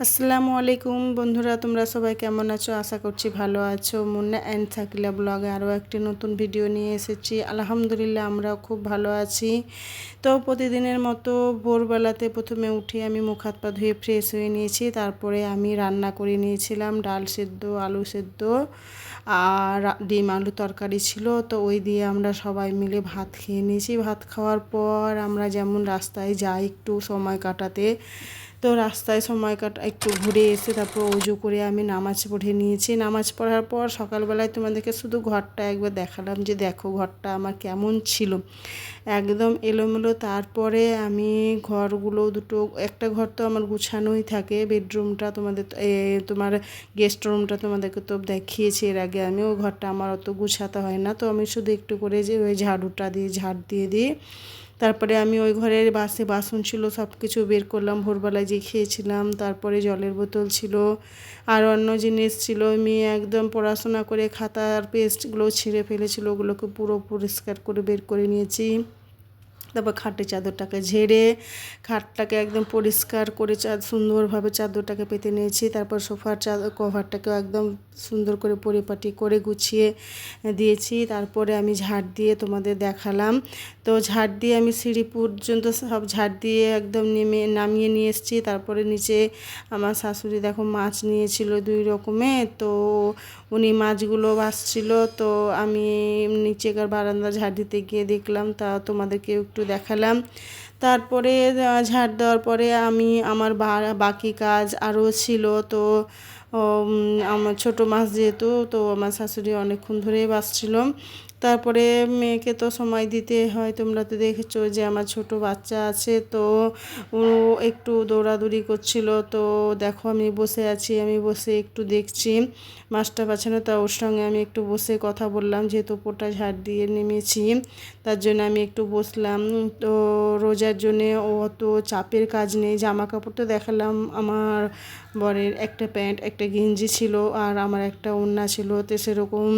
আসসালামু আলাইকুম বন্ধুরা, তোমরা সবাই কেমন আছো? আশা করছি ভালো আছো। মুন্না অ্যান্ড থাকলা ব্লগে আরও একটি নতুন ভিডিও নিয়ে এসেছি। আলহামদুলিল্লাহ, আমরাও খুব ভালো আছি। তো প্রতিদিনের মতো ভোরবেলাতে প্রথমে উঠে আমি মুখ হাত পা ধুয়ে ফ্রেশ হয়ে নিয়েছি। তারপরে আমি রান্না করে নিয়েছিলাম, ডাল সেদ্ধ, আলু সেদ্ধ আর ডিম আলু তরকারি ছিল। তো ওই দিয়ে আমরা সবাই মিলে ভাত খেয়ে নিয়েছি। ভাত খাওয়ার পর আমরা যেমন রাস্তায় যাই একটু সময় কাটাতে তো রাস্তায় সময় কাটা, একটু ঘুরে এসে তারপর অজু করে আমি নামাজ পড়ে নিয়েছি। নামাজ পড়ার পর সকালবেলায় তোমাদেরকে শুধু ঘরটা একবার দেখালাম যে দেখো ঘরটা আমার কেমন ছিল। একদম এলোমেলো। তারপরে আমি ঘরগুলো দুটো, একটা ঘর তো আমার গুছানোই থাকে। বেডরুমটা তোমাদের তোমার গেস্ট রুমটা তোমাদেরকে তো দেখিয়েছি এর আগে আমি। ওই ঘরটা আমার অত গুছাতে হয় না। তো আমি শুধু একটু করে যে ওই ঝাড়ুটা দিয়ে, ঝাড় দিয়ে দিই। তারপরে আমি ওই ঘরের বাসে বাসন ছিল সব কিছু বের করলাম, ভোরবেলায় যে খেয়েছিলাম, তারপরে জলের বোতল ছিল, আর অন্য জিনিস ছিল মেয়ে একদম পড়াশোনা করে খাতার পেস্টগুলো ছিঁড়ে ফেলেছিল, ওগুলোকে পুরো পরিষ্কার করে বের করে নিয়েছি। তারপর খাটের চাদরটাকে ঝেড়ে, খাটটাকে একদম পরিষ্কার করে চাদ সুন্দরভাবে চাদরটাকে পেতে নিয়েছি। তারপর সোফার চাদর কভারটাকেও একদম সুন্দর করে পরিপাটি করে গুছিয়ে দিয়েছি। তারপরে আমি ঝাড় দিয়ে তোমাদের দেখালাম। তো ঝাড় দিয়ে আমি সিঁড়ি পর্যন্ত সব ঝাড় দিয়ে একদম নেমে, নামিয়ে নিয়ে এসেছি। তারপরে নিচে আমার শাশুড়ি দেখো মাছ নিয়েছিল দুই রকমের। তো উনি মাছগুলো বাসছিল তো আমি নিচেকার বারান্দা ঝাড় দিতে গিয়ে দেখলাম, তা তোমাদেরকে একটু দেখালাম। তারপরে ঝাড় দেওয়ার পরে আমি, আমার বাকি কাজ আরও ছিল, তো আমার ছোটো মাছ যেহেতু, তো আমার শাশুড়ি অনেকক্ষণ ধরেই বাসছিল তারপরে মেয়েকে তো সময় দিতে হয়, তোমরা তো দেখেছ যে আমার ছোট বাচ্চা আছে, তো ও একটু দৌড়াদৌড়ি করছিল। তো দেখো আমি বসে আছি, আমি বসে একটু দেখছি। মাছটা বাছানো তা ওর সঙ্গে আমি একটু বসে কথা বললাম, যেহেতু পোটা ঝাড় দিয়ে নেমেছি, তার জন্য আমি একটু বসলাম। তো রোজার জন্যে অত চাপের কাজ নেই, জামা কাপড় তো দেখালাম আমার বরের একটা প্যান্ট, একটা গেঞ্জি ছিল আর আমার একটা ওন্না ছিল। তো সেরকম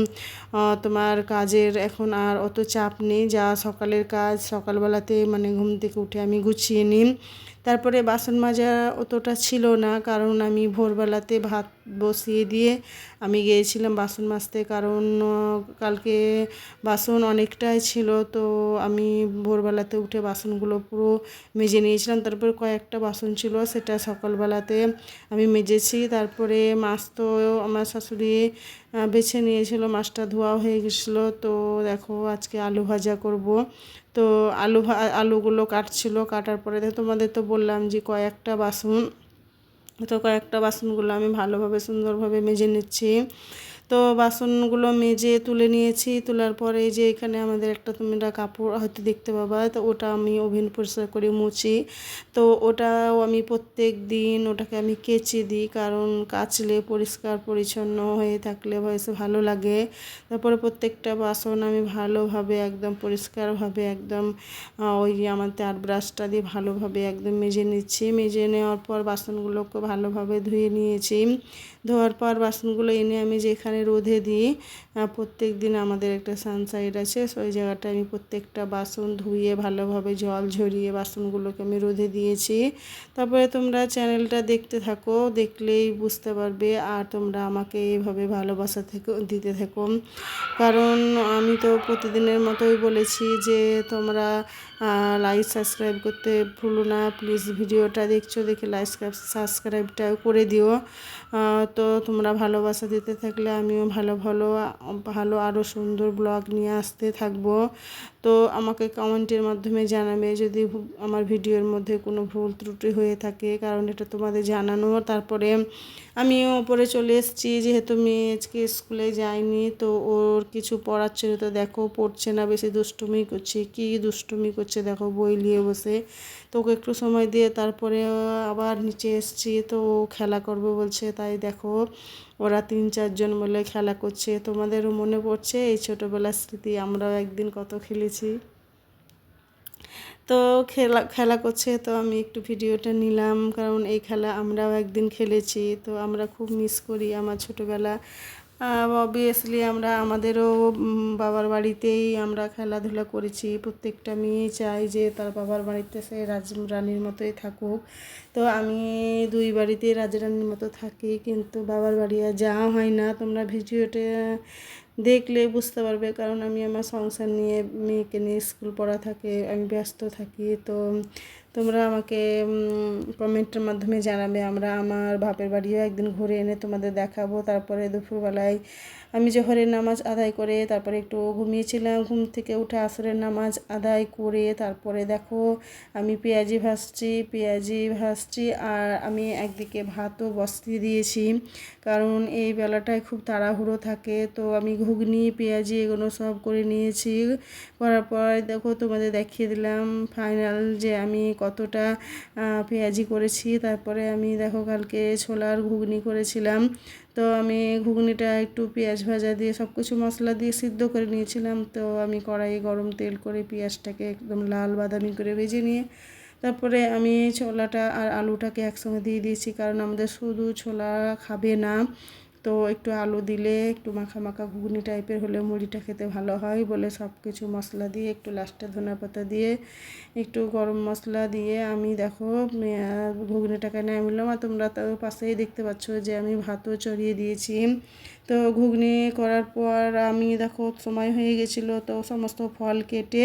তোমার কাজের এখন আর অত চাপ নেই। যা সকালের কাজ, সকালবেলাতে মানে ঘুম থেকে উঠে আমি গুছিয়ে নিই। তারপরে বাসন মাজা অতটা ছিল না, কারণ আমি ভোরবেলাতে ভাত বসিয়ে দিয়ে আমি গিয়েছিলাম বাসন মাজতে, কারণ কালকে বাসন অনেকটাই ছিল, তো আমি ভোরবেলাতে উঠে বাসনগুলো পুরো মেজে নিয়েছিলাম। তারপর কয়েকটা বাসন ছিল, সেটা সকালবেলাতে আমি মেজেছি। তারপরে মাছ তো আমার শাশুড়ি বেছে নিয়েছিল, মাছটা ধোয়া হয়ে গেছিল, তো দেখো আজকে আলু ভাজা করব। তো আলু আলুগুলো কাটছিল, কাটার পরে তোমাদের তো বললাম যে কয়েকটা বাসন, তো কয়েকটা বাসনগুলো আমি ভালোভাবে সুন্দরভাবে মেজে নিচ্ছি। তো বাসনগুলো মেজে তুলে নিয়েছি। তোলার পরে যে এখানে আমাদের একটা তোমরা কাপড় হয়তো দেখতে পাবা, তো ওটা আমি ওভেন পরিষ্কার করে মুছি। তো ওটাও আমি প্রত্যেক দিন ওটাকে আমি কেচে দিই, কারণ কাচলে পরিষ্কার পরিচ্ছন্ন হয়ে থাকলে ভয়েসে ভালো লাগে। তারপরে প্রত্যেকটা বাসন আমি ভালোভাবে একদম পরিষ্কারভাবে একদম ওই আমার তার ব্রাশটা দিয়ে ভালোভাবে একদম মেজে নিচ্ছি। মেজে নেওয়ার পর বাসনগুলোকে ভালোভাবে ধুয়ে নিয়েছি। ধোয়ার পর বাসনগুলো এনে আমি যেখানে রোদে দিই প্রত্যেক দিন আমাদের একটা সানসাইড আছে ওই জায়গাটা আমি প্রত্যেকটা বাসন ধুয়ে ভালোভাবে জল ঝরিয়ে বাসনগুলোকে আমি রোদে দিয়েছি। তারপরে তোমরা চ্যানেলটা দেখতে থাকো, দেখলেই বুঝতে পারবে আর তোমরা আমাকে এইভাবে ভালোবাসা থেকে, দিতে থাকো। কারণ আমি তো প্রতিদিনের মতোই বলেছি যে তোমরা লাইক সাবস্ক্রাইব করতে ভুলো না। প্লিজ ভিডিওটা দেখছ, দেখে লাইক সাবস্ক্রাইবটাও করে দিও। তো তোমরা ভালোবাসা দিতে থাকলে আমিও ভালো ভালো ভালো আরও সুন্দর ব্লগ নিয়ে আসতে থাকব। তো আমাকে কমেন্টের মাধ্যমে জানাবে যদি আমার ভিডিওর মধ্যে কোনো ভুল ত্রুটি হয়ে থাকে, কারণ এটা তোমাদের জানানো। তারপরে আমিও ওপরে চলে এসেছি, যেহেতু মেয়ে আজকে স্কুলে যায়নি, তো ওর কিছু পড়াচ্ছিল তো দেখো পড়ছে না, বেশি দুষ্টুমি করছে। কি দুষ্টুমি করছে দেখো, বই নিয়ে বসে। তো ওকে একটু সময় দিয়ে তারপরে আবার নিচে এসছি, তো ও খেলা করবে বলছে, তাই দেখো ওরা তিন চারজন মিলে খেলা করছে। তোমাদেরও মনে পড়ছে? এই ছোটোবেলার স্মৃতি, আমরাও একদিন কত খেলেছি। তো খেলা খেলা করছে, তো আমি একটু ভিডিওটা নিলাম। কারণ এই খেলা আমরাও একদিন খেলেছি, তো আমরা খুব মিস করি আমার ছোটোবেলা। অবভিয়াসলি আমরা, আমাদেরও বাবার বাড়িতেই আমরা খেলাধুলা করেছি। প্রত্যেকটা মেয়ে চাই যে তার বাবার বাড়িতে সে রাজ, রানীর মতোই থাকুক। তো আমি দুই বাড়িতেই রাজরানীর মতো থাকি, কিন্তু বাবার বাড়ি আর যাওয়া হয় না। তোমরা ভিডিওটা দেখলে বুঝতে পারবে, কারণ আমি আমার সংসার নিয়ে, মেয়েকে নিয়ে স্কুল পড়া থাকে, আমি ব্যস্ত থাকি, তো তোমরা আমাকে কমেন্টের মাধ্যমে জানাবে। আমরা আমার বাপের বাড়িও একদিন ঘুরে এনে তোমাদের দেখাবো। তারপরে দুপুরবেলায় আমি জোহরের নামাজ আদায় করে, তারপরে একটু ঘুমিয়েছিলাম, ঘুম থেকে উঠে আসরের নামাজ আদায় করে, তারপরে দেখো আমি পেঁয়াজি ভাসছি পেঁয়াজি ভাসছি আর আমি একদিকে ভাতও বসিয়ে দিয়েছি। কারণ এই বেলাটায় খুব তাড়াহুড়ো থাকে, তো আমি ঘুগনি, পেঁয়াজি এগুলো সব করে নিয়েছি। করার পর দেখো তোমাদের দেখিয়ে দিলাম ফাইনাল যে আমি কতটা পেঁয়াজি করেছি। তারপরে আমি দেখো কালকে ছোলার ঘুগনি করেছিলাম। তো আমি ঘুগনিটা একটু পেঁয়াজ ভাজা দিয়ে সব কিছু মশলা দিয়ে সিদ্ধ করে নিয়েছিলাম। তো আমি কড়াইয়ে গরম তেল করে পেঁয়াজটাকে একদম লাল বাদামি করে ভেজে নিয়ে, তারপরে আমি ছোলাটা আর আলুটাকে একসঙ্গে দিয়ে দিয়েছি। কারণ আমাদের শুধু ছোলা খাবে না। তো একটু আলু দিলে, একটু মাখা মাখা ঘুগনি টাইপের হলে মুড়িটা খেতে ভালো হয় বলে সব কিছু মশলা দিয়ে, একটু লাস্টে ধনে পাতা দিয়ে, একটু গরম মশলা দিয়ে আমি দেখো ঘুগনিটাকে নামিলাম আর তোমরা তার পাশেই দেখতে পাচ্ছ যে আমি ভাতও চড়িয়ে দিয়েছি। তো ঘুগনি করার পর আমি দেখো, সময় হয়ে গেছিল তো সমস্ত ফল কেটে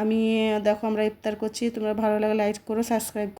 আমি, দেখো আমরা ইফতার করছি। তোমরা ভালো লাগে লাইক করো সাবস্ক্রাইব